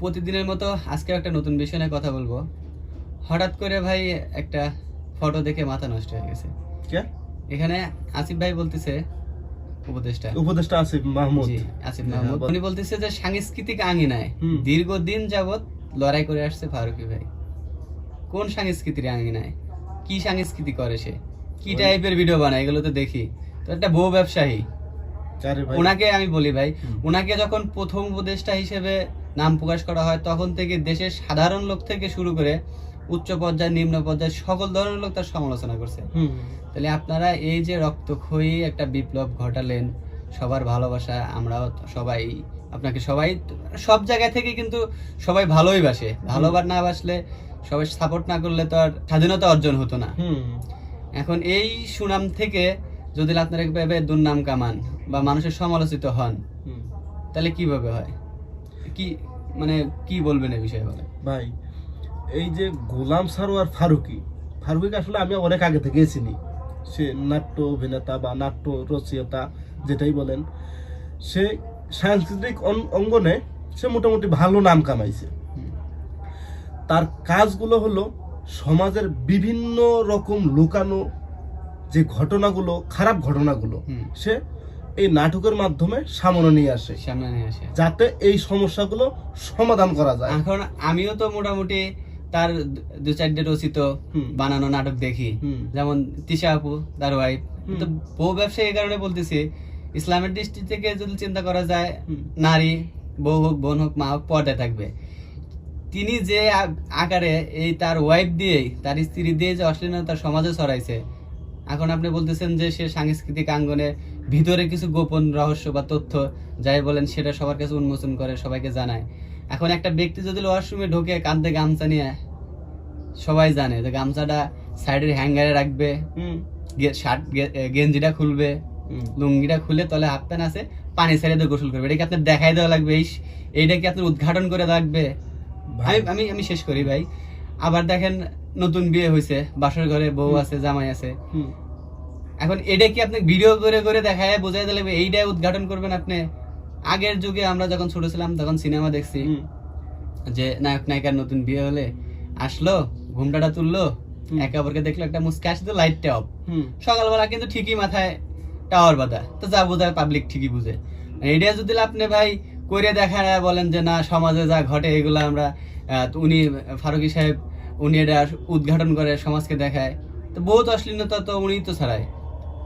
প্রতিদিনের মতো আজকে একটা নতুন বিষয় নিয়ে কথা বলব। হঠাৎ করে ভাই একটা ফটো দেখে মাথা নষ্ট হয়ে গেছে। এখানে আসিফ ভাই বলতেছে উপদেষ্টা। উপদেষ্টা আসিফ মাহমুদ। জি আসিফ হ্যাঁ, মাহমুদ। উনি বলতেছে যে সাংস্কৃতিক আঙিনায় হুম। দীর্ঘদিন যাবত লড়াই করে আসছে ফারুকি ভাই। কোন সাংস্কৃতিক আঙিনায়? কি সংস্কৃতি করে সে? কি টাইপের ভিডিও বানায়? এগুলো তো দেখি। তো একটা বউ ব্যবসায়ী। ওনাকে আমি বলি ভাই ওনাকে যখন প্রথম উপদেষ্টা হিসেবে নাম প্রকাশ করা হয়। তখন থেকে দেশের সাধারণ লোক থেকে শুরু করে উচ্চ পর্যায়ে নিম্ন পর্যায়ে সকল ধরনের লোক তার সমালোচনা করছে। তাহলে আপনারা এই যে রক্তক্ষয়ী একটা বিপ্লব ঘটালেন সবার ভালোবাসা আমরাও সবাই আপনাকে সবাই সব জায়গা থেকে কিন্তু সবাই ভালোই বাসে। ভালোবার না বাসলে সবাই সাপোর্ট না করলে তো আর স্বাধীনতা অর্জন হতো না। হুম। এখন এই সুনাম থেকে যদি আপনারা দুর্নাম কামান বা মানুষের সমালোচিত হন তাহলে কীভাবে হয়? কি মানে কি বলবেন এই বিষয়ে বলে ভাই এই যে গোলাম সারোয়ার ফারুকি ফারুকিকে আসলে আমি অনেক আগে থেকে চিনি। সে নাট্য অভিনেতা বা নাট্য রচয়িতা যেটাই বলেন সে সাংস্কৃতিক অঙ্গনে সে মোটামুটি ভালো নাম কামাইছে। তার কাজগুলো হলো সমাজের বিভিন্ন রকম লুকানো যে ঘটনাগুলো খারাপ ঘটনাগুলো সে এই নাটকের মাধ্যমে সামনে নিয়ে আসে। সামনে নিয়ে আসে। যাতে এই সমস্যাগুলো সমাধান করা যায়। এখন আমিও তো মোটামুটি তার দু- চারটে রচিত বানানো নাটক দেখি। যেমন তিশা আপু তার ওয়াইফ তো বউ ব্যবসা এই কারণে বলতেছি ইসলামের দৃষ্টি থেকে যদি চিন্তা করা যায় নারী বউ হোক বোন হোক মা হোক পর্দায় থাকবে। তিনি যে আকারে এই তার ওয়াইফ দিয়েই তার স্ত্রী দিয়ে যে অশ্লীলতা সমাজে ছড়াইছে এখন আপনি বলতেছেন যে সে সাংস্কৃতিক আঙ্গনে ভিতরে কিছু গোপন রহস্য বা তথ্য যাই বলেন সেটা সবার কাছে উন্মোচন করে সবাইকে জানায়। এখন একটা ব্যক্তি যদি ওয়াশরুমে ঢোকে কাঁধে গামছা নিয়ে সবাই জানে যে গামছাটা সাইডের হ্যাঙ্গারে রাখবে হুম। গে- শার্ট গেঞ্জিটা খুলবে লুঙ্গিটা খুলে তলে হাফ প্যান্ট আছে পানি ছেড়ে দিয়ে গোসল করবে। এটা কি আপনার দেখাই দেওয়া লাগবে? এই এইটা কি আপনার উদ্ঘাটন করে রাখবে? আমি আমি শেষ করি ভাই। আবার দেখেন নতুন বিয়ে হয়েছে বাসর ঘরে বউ আছে জামাই আছে। এখন এটা কি আপনি ভিডিও করে করে দেখায় বোঝাই দিলে এইটাই উদ্ঘাটন করবেন আপনি? আগের যুগে আমরা যখন ছোট ছিলাম তখন সিনেমা দেখছি যে নায়ক নায়িকার নতুন বিয়ে হলে আসলো ঘুমটাটা তুললো একে অপরকে দেখল একটা মুসকে আসতো লাইটটা অফ সকালবেলা কিন্তু ঠিকই মাথায় টাওয়ার বাঁধা তো যা বোঝায় পাবলিক ঠিকই বুঝে। এইটা যদি আপনি ভাই করে দেখা বলেন যে না সমাজে যা ঘটে এগুলো আমরা উনি ফারুকি সাহেব উনি এটা উদ্ঘাটন করে সমাজকে দেখায়। তো বহুত অশ্লীলতা তো উনি তো ছাড়ায়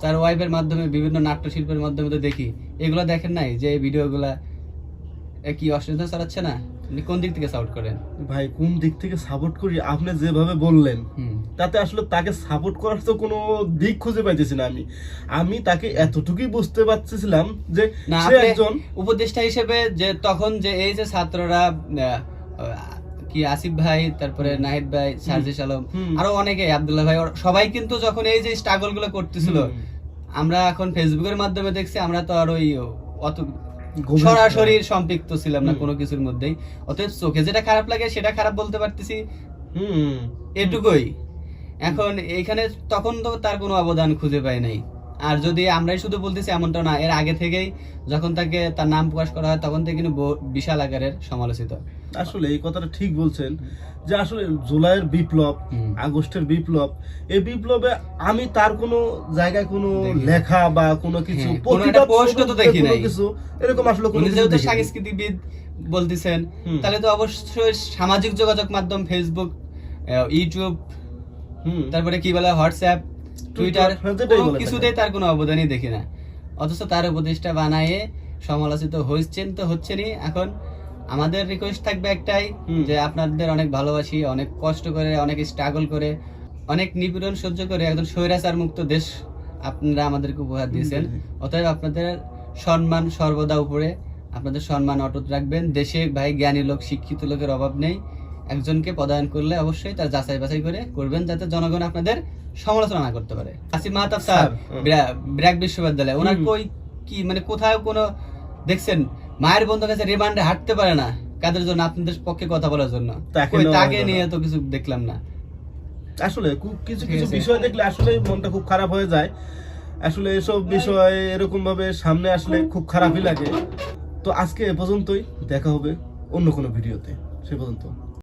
তার ওয়াইফের মাধ্যমে বিভিন্ন নাট্যশিল্পের মাধ্যমে তো দেখি। এগুলো দেখেন নাই যে ভিডিওগুলা কি অশ্লীলতা ছড়াচ্ছে না? কোন দিক থেকে সাউট করেন? ভাই কোন দিক থেকে সাপোর্ট করি? আপনি যেভাবে বললেন তাতে আসলে তাকে সাপোর্ট করার তো কোনো দিক খুঁজে পাইতেছি না আমি। আমি তাকে এতটুকুই বুঝতে পারতেছিলাম যে সে একজন উপদেষ্টা হিসেবে যে তখন যে এই যে ছাত্ররা কি আসিফ ভাই তারপরে নাহিদ ভাই সার্জিস আলম আরও অনেকে আব্দুল্লাহ ভাই সবাই কিন্তু যখন এই যে স্ট্রাগলগুলো করতেছিল আমরা এখন ফেসবুকের মাধ্যমে দেখছি আমরা তো আর ওই অত সরাসরি সম্পৃক্ত ছিলাম না কোনো কিছুর মধ্যেই। অতএব চোখে যেটা খারাপ লাগে সেটা খারাপ বলতে পারতেছি। এটুকুই। এখন এইখানে তখন তো তার কোনো অবদান খুঁজে পাই নাই। আর যদি আমরাই শুধু বলতেছি এমনটা না এর আগে থেকেই যখন তাকে তার নাম প্রকাশ করা হয় তখন থেকে কিন্তু বিশাল আকারের সমালোচিত। আসলে এই কথাটা ঠিক বলছেন যে আসলে জুলাইয়ের বিপ্লব আগস্টের বিপ্লব এই বিপ্লবে আমি তার কোনো জায়গায় কোনো লেখা বা কোনো কিছু হ্যাঁ, নাই। কিছু এরকম আসলে কোনো কিছু। সাংস্কৃতিবিদ বলতেছেন তাহলে তো অবশ্যই সামাজিক যোগাযোগ মাধ্যম ফেসবুক ইউটিউব। তারপরে কি বলে হোয়াটসঅ্যাপ টুইটার কিছুতেই তার কোনো অবদানই দেখি না অথচ তার উপদেশটা বানায়ে সমালোচিত হয়েছেন তো হচ্ছেনই এখন আমাদের রিকোয়েস্ট থাকবে একটাই যে আপনাদের অনেক ভালোবাসি অনেক কষ্ট করে অনেক স্ট্রাগল করে অনেক নিপীড়ন সহ্য করে একজন স্বৈরাচার মুক্ত দেশ আপনারা আমাদেরকে উপহার দিয়েছেন। অতএব আপনাদের সম্মান সর্বদা উপরে আপনাদের সম্মান অটুট রাখবেন। দেশে ভাই জ্ঞানী লোক শিক্ষিত লোকের অভাব নেই। একজনকে পদায়ন করলে অবশ্যই তার যাচাই বাছাই করে করবেন যাতে জনগণ আপনাদের সমালোচনা না করতে পারে। আসিফ মাহতাব স্যার ব্র্যাক বিশ্ববিদ্যালয় ওনার। কই কি মানে কোথাও কোনো দেখছেন? মায়ের বন্ধু কাছে রিমান্ডে হাঁটতে পারে না। কাদের জন্য? আপনাদের পক্ষে কথা বলার জন্য। তাকে। নিয়ে তো কিছু দেখলাম না। আসলে খুব কিছু কিছু বিষয় দেখলে আসলে মনটা খুব খারাপ হয়ে যায়। আসলে এসব বিষয় এরকম ভাবে সামনে আসলে খুব খারাপই লাগে। তো আজকে এ পর্যন্তই। দেখা হবে অন্য কোনো ভিডিওতে। সে পর্যন্ত।